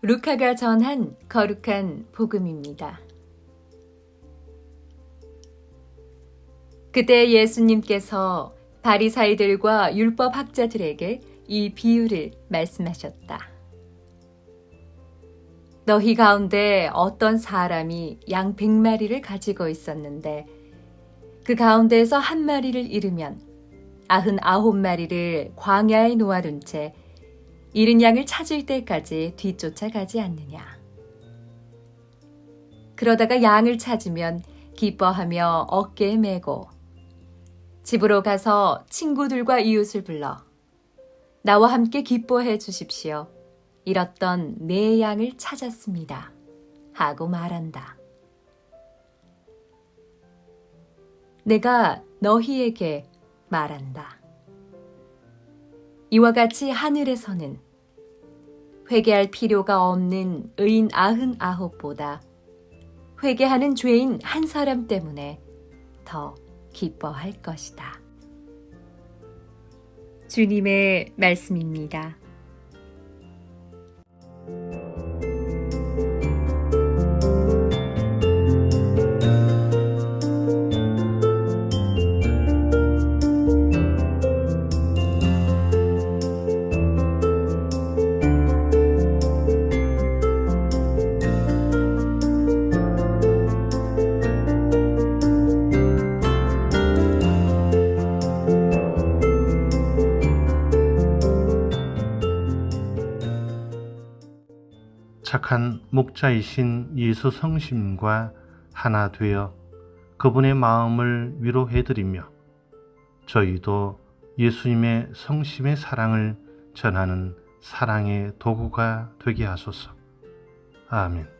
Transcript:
루카가 전한 거룩한 복음입니다. 그때 예수님께서 바리사이들과 율법 학자들에게 이 비유를 말씀하셨다. 너희 가운데 어떤 사람이 양 백마리를 가지고 있었는데 그 가운데에서 한 마리를 잃으면 아흔 아홉 마리를 광야에 놓아둔 채 잃은 양을 찾을 때까지 뒤쫓아가지 않느냐. 그러다가 양을 찾으면 기뻐하며 어깨에 메고 집으로 가서 친구들과 이웃을 불러 나와 함께 기뻐해 주십시오. 잃었던 내 양을 찾았습니다. 하고 말한다. 내가 너희에게 말한다. 이와 같이 하늘에서는 회개할 필요가 없는 의인 아흔 아홉보다 회개하는 죄인 한 사람 때문에 더 기뻐할 것이다. 주님의 말씀입니다. 착한 목자이신 예수 성심과 하나 되어 그분의 마음을 위로해드리며 저희도 예수님의 성심의 사랑을 전하는 사랑의 도구가 되게 하소서. 아멘.